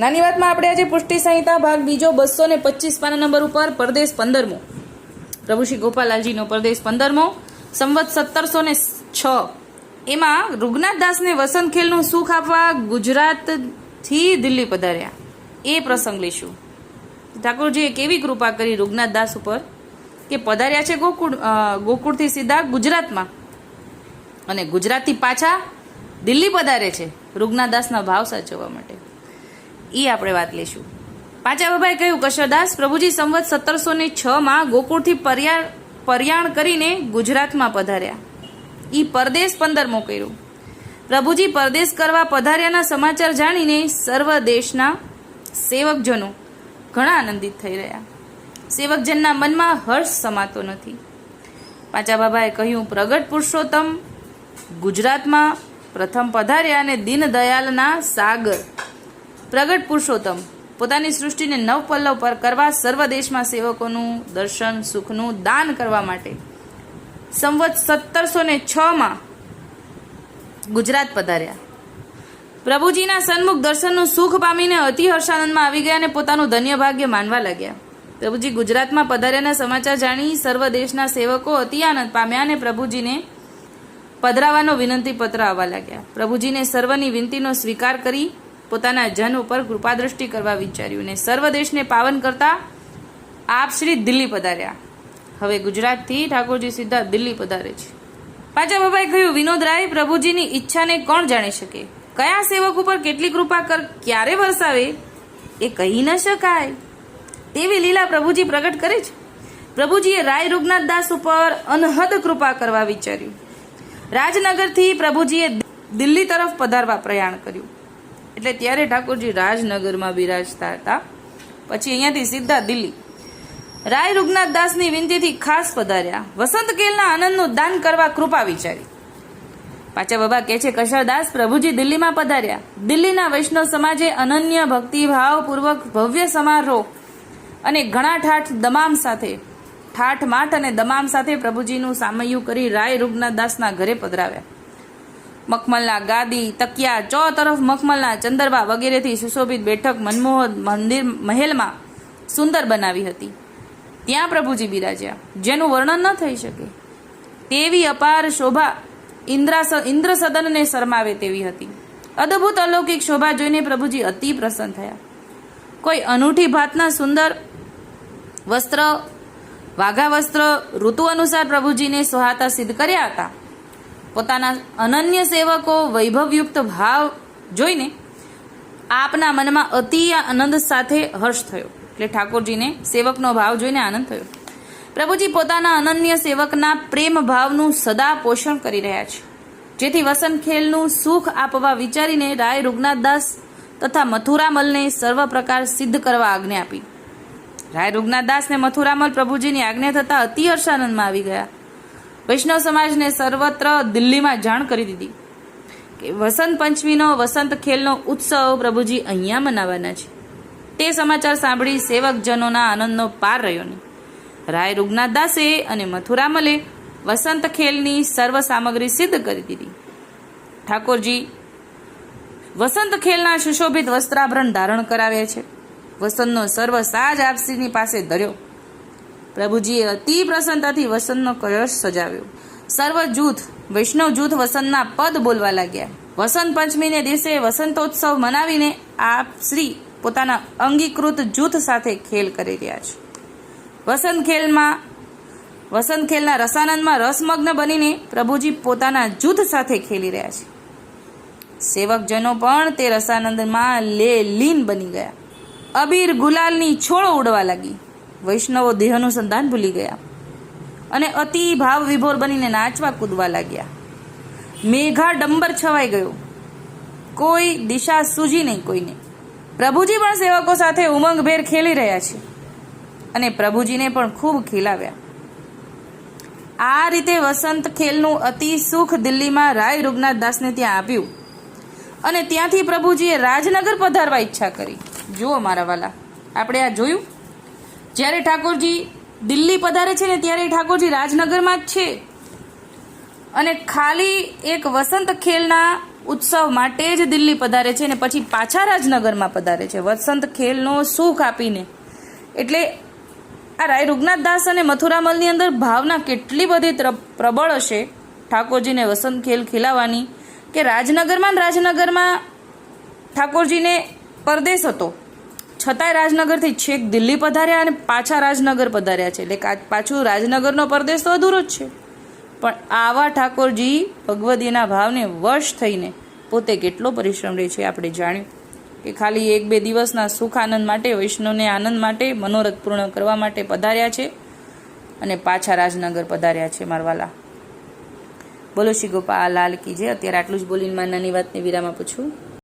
નાની વાતમાં આપણે આજે પુષ્ટિ સંહિતા ભાગ બીજો બસો ને પચીસ પાના નંબર ઉપર, પરદેશ પંદરમો. પ્રભુ શ્રી ગોપાલાલજીનો પરદેશ પંદરમો, સંવત સત્તરસો ને છ. એમાં રૂગનાથ દાસને વસંત ખેલનું સુખ આપવા ગુજરાતથી દિલ્હી પધાર્યા. એ પ્રસંગ લઈશું. ઠાકોરજીએ કેવી કૃપા કરી રૂગનાથ દાસ ઉપર કે પધાર્યા છે ગોકુળ ગોકુળથી સીધા ગુજરાતમાં અને ગુજરાતથી પાછા દિલ્હી પધારે છે રૂગનાથ દાસના ભાવ સાચવવા માટે. એ આપણે વાત લઈશું. પાંચા કહ્યું કશરદાસ પ્રભુજી સંવત સત્તરસો ને છ માં ગોકુળથી પર્યા, પર્યાણ કરીને ગુજરાતમાં પધાર્યા. ઈ પરદેશ પંદરમો કર્યું. પ્રભુજી પરદેશ કરવા પધાર્યાના સમાચાર જાણીને સર્વ દેશના સેવકજનો ઘણા આનંદિત થઈ રહ્યા. સેવકજનના મનમાં હર્ષ સમાતો નથી. પાંચા બાબાએ કહ્યું, પ્રગટ પુરુષોત્તમ ગુજરાતમાં પ્રથમ પધાર્યા અને દીનદયાલના સાગર પ્રગટ પુરુષોત્તમ. પોતાની સૃષ્ટિને નવ પલ્લવ પર કરવા સર્વ દેશમાં સેવકોનું દર્શન, સુખનું દાન કરવા માટે. સંવત સત્તરસો ને છમાં ગુજરાત પધાર્યા. પ્રભુજીના સન્મુખ દર્શનનું સુખ પામીને અતિ હર્ષાનંદમાં આવી ગયા અને પોતાનું ધન્ય ભાગ્ય માનવા લાગ્યા. પ્રભુજી ગુજરાતમાં પધાર્યાના સમાચાર જાણી સર્વ દેશના સેવકો અતિ આનંદ પામ્યા અને પ્રભુજીને પધરાવાનો વિનંતી પત્ર આવવા લાગ્યા. પ્રભુજીને સર્વની વિનંતીનો સ્વીકાર કરી પોતાના જન ઉપર કૃપાદ્રષ્ટિ કરવા વિચાર્યું અને સર્વ દેશને પાવન કરતા આપ શ્રી દિલ્હી પધાર્યા. હવે ગુજરાતથી ઠાકોરજી સીધા દિલ્હી પધારે છે. પાછા બાબાએ કહ્યું, વિનોદ રાય પ્રભુજીની ઈચ્છાને કોણ જાણી શકે? કયા સેવક ઉપર કેટલી કૃપા કર, ક્યારે વરસાવે? એ કહી ન શકાય. તેવી લીલા પ્રભુજી પ્રગટ કરે છે. પ્રભુજીએ રાય રૂગનાથ દાસ ઉપર અનહદ કૃપા કરવા વિચાર્યું. રાજનગરથી પ્રભુજીએ દિલ્હી તરફ પધારવા પ્રયાણ કર્યું. એટલે ત્યારે ઠાકોરજી રાજનગરમાં બિરાજતા હતા. પછી અહીંયાથી સીધા દિલ્હી. રાય રૂગનાથ દાસની વિનંતીથી ખાસ પધાર્યા. વસંત કેલના આનંદનું દાન કરવા કૃપા વિચારી. પાછા બાબા કહે છે કશરદાસ પ્રભુજી દિલ્હીમાં પધાર્યા. દિલ્હીના વૈષ્ણવ સમાજે અનન્ય ભક્તિભાવપૂર્વક ભવ્ય સમારોહ અને ઘણા ઠાઠ દમામ સાથે, ઠાઠ માઠ અને દમામ સાથે પ્રભુજીનું સામયું કરી રાય રૂગનાથ દાસના ઘરે પધરાવ્યા. મખમલના ગાદી, તકિયા, ચો તરફ મખમલના ચંદરબા વગેરેથી સુશોભિત બેઠક મનમોહન મંદિર મહેલમાં સુંદર બનાવી હતી. ત્યાં પ્રભુજી બિરાજ્યા. જેનું વર્ણન ન થઈ શકે. તેવી અપાર શોભા ઇન્દ્રાસ ઇન્દ્ર સદનને શરમાવે તેવી હતી. અદ્ભુત અલૌકિક શોભા જોઈને પ્રભુજી અતિ પ્રસન્ન થયા. કોઈ અનૂઠી ભાતના સુંદર વસ્ત્ર, વાઘા વસ્ત્ર, ઋતુ અનુસાર પ્રભુજીને સોહાતા સિદ્ધ કર્યા હતા. પોતાના અનન્ય સેવકો વૈભવયુક્ત ભાવ જોઈને આપના મનમાં અતિ આનંદ સાથે હર્ષ થયો. એટલે ઠાકોરજીને સેવકનો ભાવ જોઈને આનંદ થયો. પ્રભુજી પોતાના અનન્ય સેવકના પ્રેમ ભાવનું સદા પોષણ કરી રહ્યા છે. જેથી વસંત ખેલનું સુખ આપવા વિચારીને રાય રૂગનાથદાસ તથા મથુરામલને સર્વ પ્રકાર સિદ્ધ કરવા આજ્ઞા આપી. રાય રૂગનાથદાસને મથુરામલ પ્રભુજીની આજ્ઞા થતાં અતિ હર્ષાનંદમાં આવી ગયા. વૈષ્ણવ સમાજને સર્વત્ર દિલ્હીમાં જાણ કરી દીધી કે વસંત પંચમીનો, વસંત ખેલનો ઉત્સવ પ્રભુજી અહીંયા મનાવવાના છે. તે સમાચાર સાંભળી સેવકજનોના આનંદનો પાર રહ્યો નહીં. રાય રૂગનાથ દાસે અને મથુરામલે વસંત ખેલની સર્વ સામગ્રી સિદ્ધ કરી દીધી. ઠાકોરજી, વસંત ખેલના સુશોભિત વસ્ત્રાભરણ ધારણ કરાવ્યા છે. વસંતનો સર્વ સાજ આપસીની પાસે ધર્યો. પ્રભુજીએ અતિ પ્રસન્નતાથી વસંતનો કળશ સજાવ્યો. સર્વ જૂથ, વૈષ્ણવ જૂથ વસંતના પદ બોલવા લાગ્યા. વસંત પંચમીને દિવસે વસંતોત્સવ મનાવીને આપ શ્રી પોતાના અંગીકૃત જૂથ સાથે ખેલ કરી રહ્યા છે. વસંત ખેલમાં, વસંત ખેલના રસાનંદમાં રસમગ્ન બનીને પ્રભુજી પોતાના જૂથ સાથે ખેલી રહ્યા છે. સેવકજનો પણ તે રસાનંદમાં લે લીન બની ગયા. અબીર ગુલાલની છોડો ઉડવા લાગી. વૈષ્ણવો દેહનું સંતાન ભૂલી ગયા અને અતિ ભાવ વિભોર બનીને નાચવા કૂદવા લાગ્યા. મેઘા ડંબર છવાઈ ગયો. કોઈ દિશા સૂજી નહીં કોઈને. પ્રભુજી પણ સેવકો સાથે ઉમંગભેર ખેલી રહ્યા છે અને પ્રભુજીને પણ ખૂબ ખીલાવ્યા. આ રીતે વસંત ખેલનું અતિ સુખ દિલ્હીમાં રાય રૂગનાથ દાસને ત્યાં આપ્યું અને ત્યાંથી પ્રભુજીએ રાજનગર પધારવા ઈચ્છા કરી. જુઓ મારા વાલા, આપણે આ જોયું? જ્યારે ઠાકોરજી દિલ્હી પધારે છે ને ત્યારે ઠાકોરજી રાજનગરમાં જ છે. અને ખાલી એક વસંત ખેલના ઉત્સવ માટે જ દિલ્હી પધારે છે ને પછી પાછા રાજનગરમાં પધારે છે. વસંત ખેલનો સુખ આપીને. એટલે આ રાય રૂગનાથ દાસ અને મથુરામલની અંદર ભાવના કેટલી બધી પ્રબળ હશે ઠાકોરજીને વસંત ખેલ ખીલાવવાની કે રાજનગરમાં રાજનગરમાં ઠાકોરજીને પરદેશ હતો. છતાંય રાજનગરથી છેક દિલ્હી પધાર્યા અને પાછા રાજનગર પધાર્યા છે. એટલે પાછું રાજનગરનો પરદેશ તો અધૂરો જ છે. પણ આવા ઠાકોરજી ભગવદીના ભાવને વશ થઈને પોતે કેટલો પરિશ્રમ રહે છે આપણે જાણ્યું. કે ખાલી એક બે દિવસના સુખ આનંદ માટે, વૈષ્ણવને આનંદ માટે, મનોરથ પૂર્ણ કરવા માટે પધાર્યા છે અને પાછા રાજનગર પધાર્યા છે મારવાલા. બોલો શ્રી ગોપાલ, લાલ કી જય. અત્યારે આટલું જ બોલીને મારી નાની વાતને વિરામ આપું છું.